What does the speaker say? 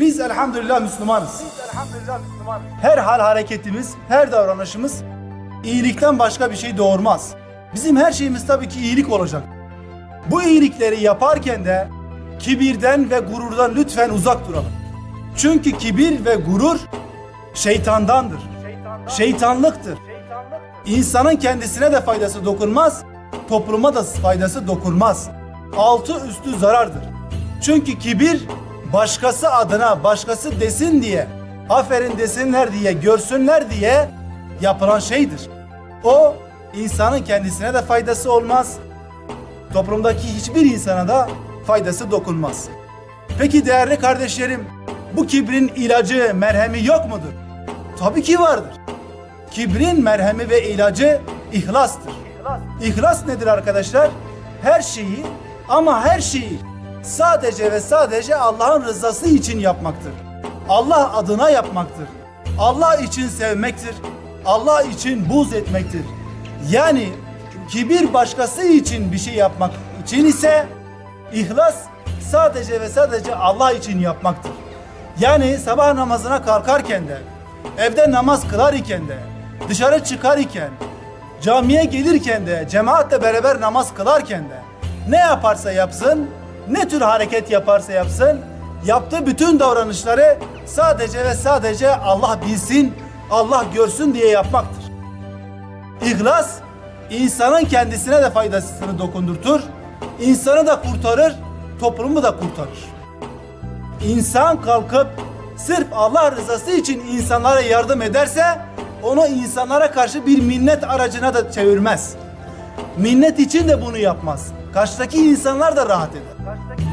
Biz elhamdülillah Müslümanız. Her hal hareketimiz, her davranışımız iyilikten başka bir şey doğurmaz. Bizim her şeyimiz tabii ki iyilik olacak. Bu iyilikleri yaparken de kibirden ve gururdan lütfen uzak duralım. Çünkü kibir ve gurur şeytandandır. Şeytanlıktır. İnsanın kendisine de faydası dokunmaz, topluma da faydası dokunmaz. Altı üstü zarardır. Çünkü kibir başkası adına, başkası desin diye, aferin desinler diye, görsünler diye yapılan şeydir. O insanın kendisine de faydası olmaz, toplumdaki hiçbir insana da faydası dokunmaz. Peki değerli kardeşlerim, bu kibrin ilacı, merhemi yok mudur? Tabii ki vardır. Kibrin merhemi ve ilacı ihlastır. İhlas nedir arkadaşlar? Her şeyi ama her şeyi sadece ve sadece Allah'ın rızası için yapmaktır. Allah adına yapmaktır. Allah için sevmektir. Allah için buz etmektir. Yani kibir başkası için bir şey yapmak için ise ihlas sadece ve sadece Allah için yapmaktır. Yani sabah namazına kalkarken de, evde namaz kılar iken de, dışarı çıkar iken, camiye gelirken de, cemaatle beraber namaz kılarken de ne yaparsa yapsın, ne tür hareket yaparsa yapsın, yaptığı bütün davranışları sadece ve sadece Allah bilsin, Allah görsün diye yapmaktır. İhlas insanın kendisine de faydasını dokundurtur, insanı da kurtarır, toplumu da kurtarır. İnsan kalkıp sırf Allah rızası için insanlara yardım ederse onu insanlara karşı bir minnet aracına da çevirmez. Minnet için de bunu yapmaz. Karşıdaki insanlar da rahat eder.